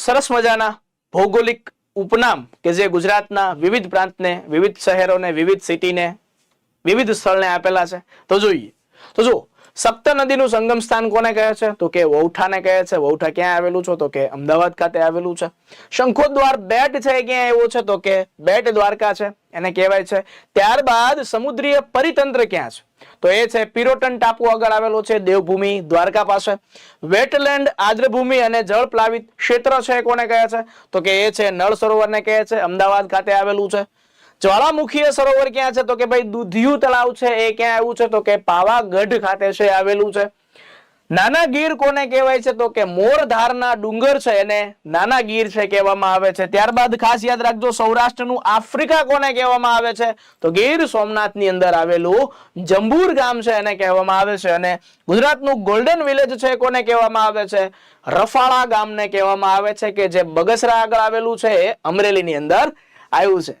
સરસ મજાના ભૌગોલિક ઉપનામ કે જે ગુજરાતના વિવિધ પ્રાંતને, વિવિધ શહેરોને, વિવિધ સિટીને વિવિધ સ્થળને આપેલા છે. તો જોઈએ. તો જો સપ્ત નદીનું સંગમ સ્થાન કોને કહે છે? તો કે વૌઠાને કહે છે. વૌઠા ક્યાં આવેલું છે? તો કે અમદાવાદ ખાતે આવેલું છે. શંખોદ્વાર બેટ છે ક્યાં આવ્યો છે? તો કે બેટ દ્વારકા છે. એને કહેવાય છે. ત્યારબાદ સમુદ્રીય પરિતંત્ર ક્યાં છે? તો એ છે પિરોટન ટાપુ આગળ આવેલો છે. દેવભૂમિ દ્વારકા પાસે. વેટલેન્ડ આદ્રભૂમિ અને જળ પ્લાવિત ક્ષેત્ર છે કોને કહે છે? તો કે એ છે નળ સરોવરને કહે છે. અમદાવાદ ખાતે આવેલું છે. જ્વાળામુખીય સરોવર ક્યાં છે? તો કે ભાઈ દુધિયું તળાવ છે, એ ક્યાં આવ્યું છે? તો કે પાવાગઢ ખાતે છે, આવેલું છે. નાના ગીર કોને કહેવાય છે? તો કે મોરધારના ડુંગર છે, એને નાના ગીર છે કહેવામાં આવે છે. ત્યારબાદ ખાસ યાદ રાખજો, સૌરાષ્ટ્રનું આફ્રિકા કોને કહેવામાં આવે છે? તો ગીર સોમનાથની અંદર આવેલું જંબુર ગામ છે, એને કહેવામાં આવે છે. અને ગુજરાતનું ગોલ્ડન વિલેજ છે, કોને કહેવામાં આવે છે? રફાળા ગામને કહેવામાં આવે છે કે જે બગસરા આગળ આવેલું છે, એ અમરેલીની અંદર આવ્યું છે.